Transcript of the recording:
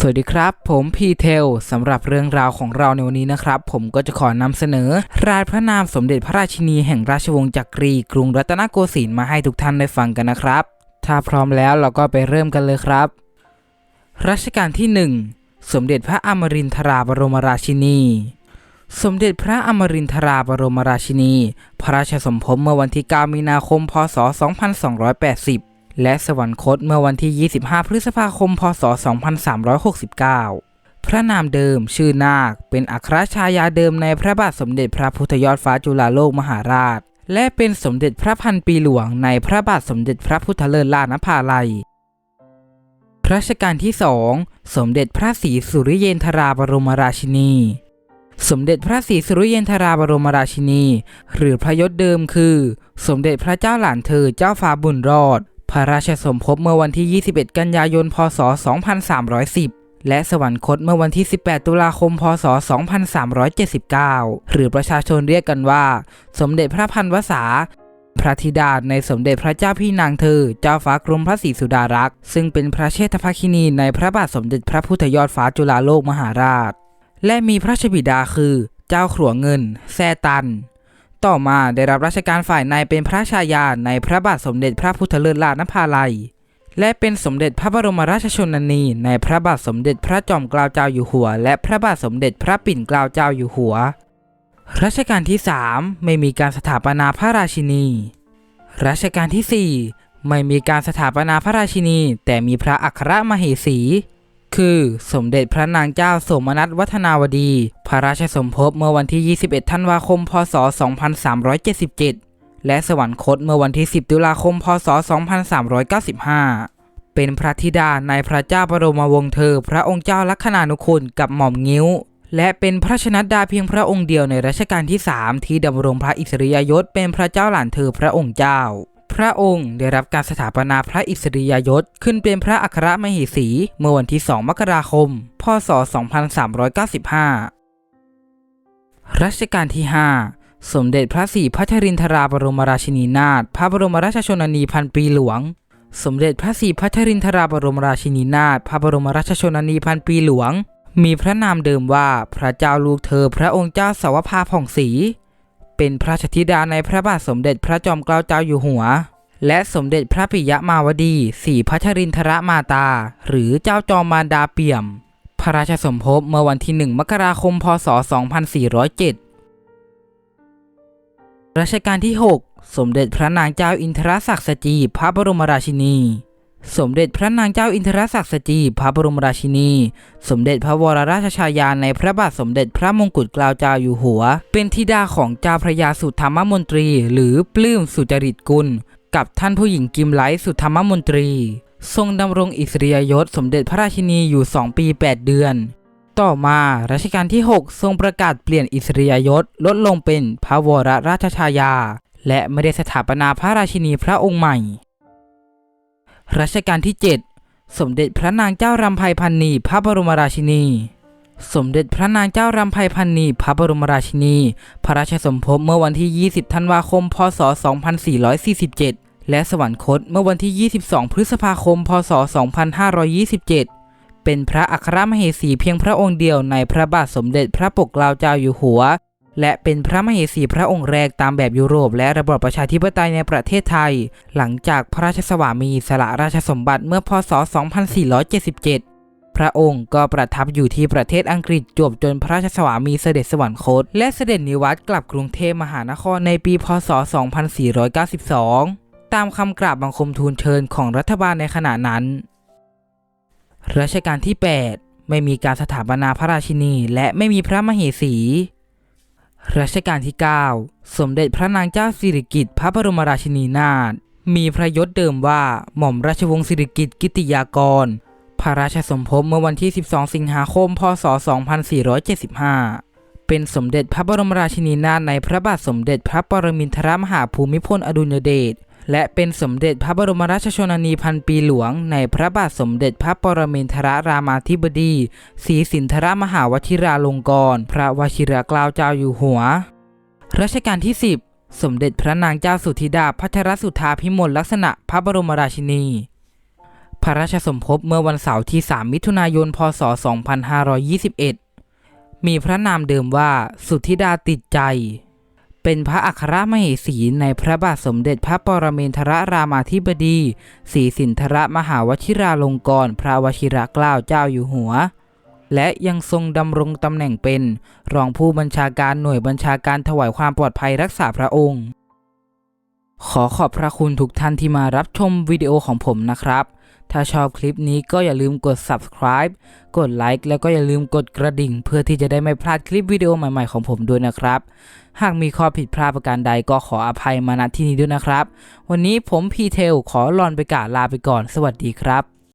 สวัสดีครับ ผมพีเทลสำหรับเรื่องราวของเราในวันนี้นะครับ ผมก็จะขอนำเสนอ รายพระนามสมเด็จพระราชินีแห่งราชวงศ์จักรี กรุงรัตนโกสินทร์มาให้ทุกท่านได้ฟังกันนะครับ ถ้าพร้อมแล้วเราก็ไปเริ่มกันเลยครับ รัชกาลที่ 1 สมเด็จพระอมรินทราบรมราชินี สมเด็จพระอมรินทราบรมราชินี พระราชสมภพเมื่อวันที่ 9 มีนาคม พศ 2280 และสวรรคตเมื่อวันที่ 25 พฤษภาคม พศ 2369 พระนามเดิมชื่อนาค เป็นอัครชายาเดิมในพระบาทสมเด็จพระพุทธยอดฟ้าจุฬาโลกมหาราช และเป็นสมเด็จพระพันปีหลวงในพระบาทสมเด็จพระพุทธเลิศล่านภาลัยรัชกาลที่สองสมเด็จพระศรีสุริเยนทราบรมราชินี สมเด็จพระศรีสุริเยนทราบรมราชินี หรือพระยศเดิมคือ สมเด็จพระเจ้าหลานเธอเจ้าฟ้าบุญรอด พระราชสมภพเมื่อวันที่ 21 กันยายน พศ 2310 และสวรรคตเมื่อวันที่ 18 ตุลาคม พศ 2379 หรือประชาชนเรียกกันว่า สมเด็จพระพันวษา พระธิดาในสมเด็จพระเจ้าพี่นางเธอ เจ้าฟ้ากรมพระศรีสุดารักษ์ ซึ่งเป็นพระเชษฐภคินีในพระบาทสมเด็จพระพุทธยอดฟ้าจุฬาโลกมหาราช และมีพระชบิดาคือ เจ้าขลัวเงิน แซตัน ต่อมาได้รับราชการฝ่ายในเป็นพระชายาในพระบาทสมเด็จพระพุทธเลิศล่านภาลัย และเป็นสมเด็จพระบรมราชชนนีในพระบาทสมเด็จพระจอมเกล้าเจ้าอยู่หัว และพระบาทสมเด็จพระปิ่นเกล้าเจ้าอยู่หัว รัชกาลที่ 3 ไม่มีการสถาปนาพระราชินี รัชกาลที่ 4 ไม่มีการสถาปนาพระราชินี แต่มีพระอัครมเหสี คือ สมเด็จพระนางเจ้าสมนัตวัฒนาวดี พระราชสมภพเมื่อวันที่ 21 ธันวาคม พศ 2377 และสวรรคตเมื่อวันที่ 10 ตุลาคม พศ 2395 เป็นพระธิดาในพระเจ้าบรมวงศ์เธอ พระองค์เจ้าลัคนานุคุณกับหม่อมงิ้ว และเป็นพระชนัดดาเพียงพระองค์เดียวในรัชกาลที่ 3 ที่ดำรงพระอิสริยยศเป็นพระเจ้าหลานเธอพระองค์เจ้า พระองค์ได้รับการสถาปนาพระอิสริยยศ ขึ้นเป็นพระอัครมเหสี เมื่อวันที่ 2 มกราคม พศ 2395 รัชกาลที่ 5 สมเด็จพระศรีพัชรินทราบรมราชินีนาถพระบรมราชชนนีพันปีหลวง สมเด็จพระศรีพัชรินทราบรมราชินีนาถพระบรมราชชนนีพันปีหลวง มีพระนามเดิมว่าพระเจ้าลูกเธอพระองค์เจ้าสาวภาผ่องศรี เป็นพระราชธิดาในพระบาทสมเด็จพระจอมเกล้าเจ้าอยู่หัว และสมเด็จพระปิยมาวดีศรีพัชรินทรมาตา หรือเจ้าจอมมารดาเปี่ยม พระราชสมภพเมื่อวันที่ 1 มกราคม พศ 2407 รัชกาลที่ 6 สมเด็จพระนางเจ้าอินทรศักดิ์สจีพระบรมราชินี สมเด็จพระนางเจ้าอินทรศักดิ์สจีพระบรมราชินี สมเด็จพระวรราชชายาในพระบาทสมเด็จพระมงกุฎเกล้าเจ้าอยู่หัว เป็นธิดาของเจ้าพระยาสุธรรมมนตรี หรือปลื้มสุจริตกุล กับท่านผู้หญิงกิมไลสุธรรมมนตรี ทรงดำรงอิสริยยศสมเด็จพระราชินีอยู่ 2 ปี 8 เดือน ต่อมารัชกาลที่ 6 ทรงประกาศเปลี่ยนอิสริยยศลดลงเป็นพระวรราชชายา และไม่ได้สถาปนาพระราชินีพระองค์ใหม่ รัชกาลที่ 7 สมเด็จพระนางเจ้ารำไพพันนีพระบรมราชินี สมเด็จพระนางเจ้ารำไพพันนีพระบรมราชินี พระราชสมภพเมื่อวันที่ 20 ธันวาคม พศ 2447 และสวรรคตเมื่อวันที่ 22 พฤษภาคม พศ 2527 เป็นพระอัครมเหสีเพียงพระองค์เดียวในพระบาทสมเด็จพระปกเกล้าเจ้าอยู่หัว และเป็นพระมเหสีพระองค์แรกตามแบบยุโรป และระบอบประชาธิปไตยในประเทศไทย หลังจากพระราชสวามีสละราชสมบัติเมื่อพศ 2477พระองค์ก็ประทับอยู่ที่ประเทศอังกฤษจวบจนพระราชสวามีเสด็จสวรรคต และเสด็จนิวัตกลับกรุงเทพมหานครในปีพศ 2492 ตามคำกราบบังคมทูลเชิญของรัฐบาลในขณะนั้น รัชกาลที่ 8 ไม่มีการสถาปนาพระราชินี และไม่มีพระมเหสี รัชกาลที่ 9 สมเด็จพระนางเจ้าสิริกิติ์พระบรมราชินีนาถมีพระยศเดิมว่าหม่อมราชวงศ์สิริกิติ์กิติยากร พระราชสมภพเมื่อวันที่ 12 สิงหาคม พศ 2475 เป็นสมเด็จพระบรมราชินีนาถในพระบาทสมเด็จพระปรมินทรมหาภูมิพลอดุลยเดช และเป็นสมเด็จพระบรมราชชนนีพันปีหลวง ในพระบาทสมเด็จพระปรมินทรรามาธิบดีศรีสินธรมหาวชิราลงกรณ์พระวชิรเกล้าเจ้าอยู่หัว รัชกาลที่ 10 สมเด็จพระนางเจ้าสุธิดาพัทรสุธาพิมลลักษณะพระบรมราชินี พระราชสมภพเมื่อวันเสาร์ที่ 3 มิถุนายน พศ 2521 มีพระนามเดิมว่าสุธิดาติดใจ เป็นพระอัครมเหสีในพระบาทสมเด็จพระปรเมนทรรามาธิบดีศรีสินทรมหาวชิราลงกรณพระวชิระเกล้าเจ้าอยู่หัว และยังทรงดำรงตำแหน่งเป็น รองผู้บัญชาการหน่วยบัญชาการถวายความปลอดภัยรักษาพระองค์ ขอขอบพระคุณทุกท่านที่มารับชมวิดีโอของผมนะครับ ถ้าชอบคลิปนี้ก็อย่าลืมกด subscribe กดไลค์แล้วก็อย่าลืมกดกระดิ่ง เพื่อที่จะได้ไม่พลาดคลิปวิดีโอใหม่ๆของผมด้วยนะครับ หากมีข้อผิดพลาดประการใดก็ขออภัยมาณที่นี้ด้วยนะครับ วันนี้ผมพีเทลขอลอนไปกาลาไปก่อน สวัสดีครับ